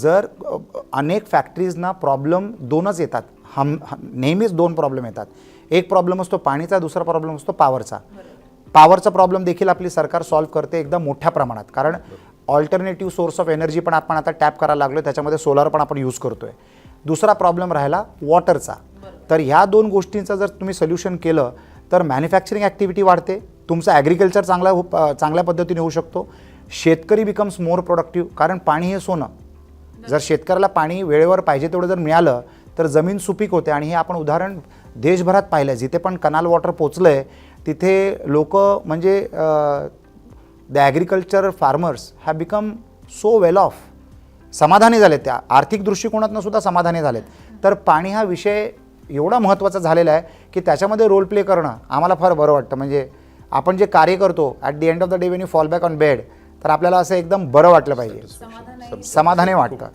जर अनेक फॅक्टरीजना प्रॉब्लेम दोनच येतात. हम हम- नेहमीच दोन प्रॉब्लेम येतात. एक प्रॉब्लेम असतो पाणीचा दुसरा प्रॉब्लेम असतो पॉवरचा पॉवरचा प्रॉब्लेम देखील आपली सरकार सॉल्व्ह करते एकदम मोठ्या प्रमाणात. कारण ऑल्टरनेटिव्ह सोर्स ऑफ एनर्जी पण आपण आता टॅप करायला लागलो त्याच्यामध्ये सोलार पण आपण यूज करतोय. दुसरा प्रॉब्लेम राहिला वॉटरचा तर ह्या दोन गोष्टींचं जर तुम्ही सोल्युशन केलं तर मॅन्युफॅक्चरिंग ॲक्टिव्हिटी वाढते. तुमचं ॲग्रिकल्चर चांगला हो- चांगल्या पद्धतीने होऊ शकतो. शेतकरी बिकम्स मोर प्रोडक्टिव्ह कारण पाणी हे सोनं. जर शेतकऱ्याला पाणी वेळेवर पाहिजे तेवढं जर मिळालं तर जमीन सुपीक होते. आणि हे आपण उदाहरण देशभरात पाहिलं आहे जिथे पण कनाल वॉटर पोचलं आहे तिथे लोक म्हणजे the agriculture farmers have become so well off समाधानी झालेत त्या. आर्थिक दृष्टिकोनातनं सुद्धा समाधानी झालेत. तर पाणी हा विषय एवढा महत्त्वाचा झालेला आहे की त्याच्यामध्ये रोल प्ले करणं आम्हाला फार बरं वाटतं. म्हणजे आपण जे कार्य करतो at the end of the day when you fall back on bed तर आपल्याला असं एकदम बरं वाटलं पाहिजे. समाधानी वाटतं.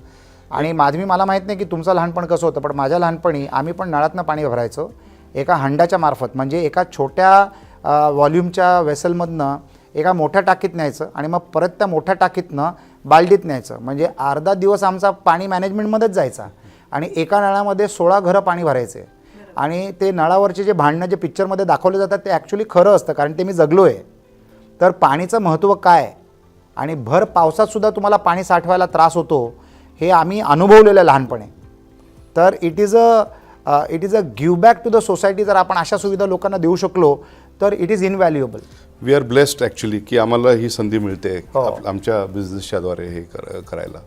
आणि माधवी मला माहीत नाही की तुमचं लहानपण कसं होतं पण माझ्या लहानपणी आम्ही पण नळातनं पाणी भरायचो एका हंडाच्या मार्फत. म्हणजे एका छोट्या व्हॉल्यूमच्या वेसलमधनं एका मोठ्या टाकीत न्यायचं आणि मग परत त्या मोठ्या टाकीतनं बालडीत न्यायचं. म्हणजे अर्धा दिवस आमचा पाणी मॅनेजमेंटमध्येच जायचा आणि एका नळामध्ये सोळा घरं पाणी भरायचे. आणि ते नळावरचे जे भांडणं जे पिक्चरमध्ये दाखवले जातात ते ॲक्च्युली खरं असतं कारण ते मी जगलो आहे तर पाणीचं महत्त्व काय? आणि भर पावसात सुद्धा तुम्हाला पाणी साठवायला त्रास होतो हे आम्ही अनुभवलेलं आहे लहानपणी. तर it is a it is a give back to the society जर आपण अशा सुविधा लोकांना देऊ शकलो तर it is invaluable we are blessed actually की आम्हाला ही संधी मिळते हो. आमच्या बिझनेसच्या द्वारे हे कर- करायला.